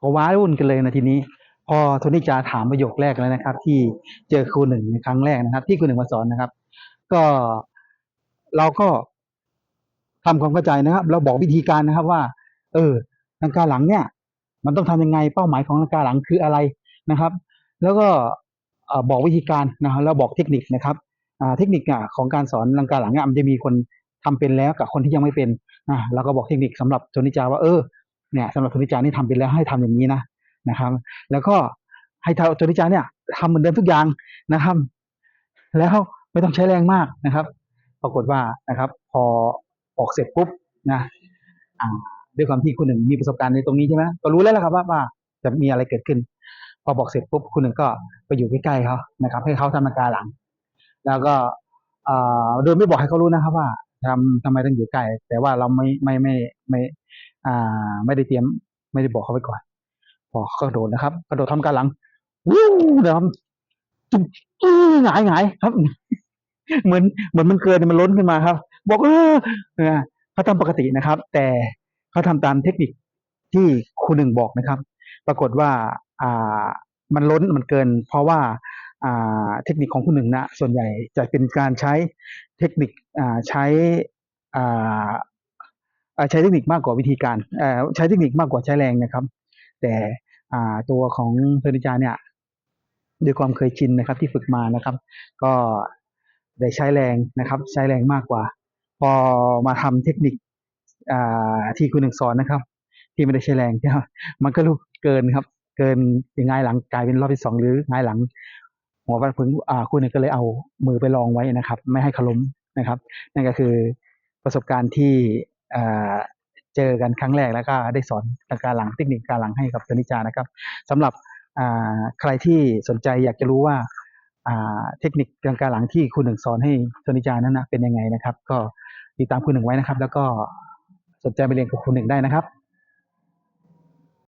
ก็ว้าวุ่นกันเลยนะทีนี้ พอโทนิจาถามประโยคแรกแล้วนะครับ ที่เจอครูหนึ่งในครั้งแรกนะครับ ที่ครูหนึ่งมาสอนนะครับ ก็เราก็ทำความเข้าใจนะครับ เราบอกวิธีการนะครับว่า เออลังกาหลังเนี่ย มันต้องทำยังไงเป้าหมายของลังกาหลังคืออะไรนะครับ แล้วก็บอกวิธีการนะครับแล้วบอกเทคนิคนะครับเทคนิคของการสอนลังกาหลังเนี่ยมันจะมีคนทำเป็นแล้วกับคนที่ยังไม่เป็นอ่าเราก็บอกเทคนิคสำหรับโทนิจาว่าเออ เนี่ยสำหรับโทนิจานี่ทำเป็นแล้วให้ทำอย่างนี้นะนะครับ แล้วก็ให้โทนิจาเนี่ยทำเหมือนเดิมทุกอย่างนะครับ แล้วไม่ต้องใช้แรงมากนะครับ ปรากฏว่านะครับ พอออกเสร็จปุ๊บนะอ่าด้วยความที่คุณหนึ่งมีประสบการณ์ในตรงนี้ใช่ไหมก็รู้แล้วละครับว่าว่าจะมีอะไรเกิดขึ้น พอบอกเสร็จปุ๊บคุณหนึ่งก็ไปอยู่ใกล้ๆเขานะครับ ให้เขาทำนาการหลัง แล้วก็โดยไม่บอกให้เขารู้นะครับว่าทำทำไมต้องอยู่ใกล้แต่ว่าเราไม่ไม่ไม่ไม่ อ่า ไม่ได้เตรียม ไม่ได้บอกเขาไว้ก่อน พอเขากระโดดนะครับ กระโดดทำการหลังวู้นะครับตุ๊บหงายหงายครับ เหมือนเหมือนมันเกินมันล้นขึ้นมาครับ บอกเออเขาทำปกตินะครับ แต่เขาทำตามเทคนิคที่ครูหนึ่งบอกนะครับ ปรากฏว่าอ่ามันล้นมันเกิน เพราะว่าอ่าเทคนิคของครูหนึ่งนะส่วนใหญ่จะเป็นการใช้เทคนิคอ่าใช้อ่า ใช้เทคนิคมากกว่าวิธีการใช้เทคนิคมากกว่าใช้แรงนะครับ แต่ตัวของเทอร์นิจาเนี่ยด้วยความเคยชินนะครับที่ฝึกมานะครับ ก็ได้ใช้แรงนะครับ ใช้แรงมากกว่า พอมาทำเทคนิคที่คุณหนึ่งสอนนะครับ ที่ไม่ได้ใช้แรงมันก็ลุกเกินครับ เกินยังไงหลังกลายเป็นรอบที่สองหรือไงายหลัง หัวฟันผึงอ่าคุณหนึ่งก็เลยเอามือไปลองไว้นะครับ ไม่ให้ขาล้มนะครับ นั่นก็คือประสบการณ์ที่ เจอกันครั้งแรกแล้วก็ได้สอนการหลังเทคนิคการหลังให้กับธนิจานะครับสำหรับใครที่สนใจอยากจะรู้ว่าเทคนิคการหลังที่คุณหนึ่งสอนให้ธนิจานั้นนะเป็นยังไงนะครับ ก็ติดตามคุณหนึ่งไว้นะครับ แล้วก็สนใจไปเรียนกับคุณหนึ่งได้นะครับ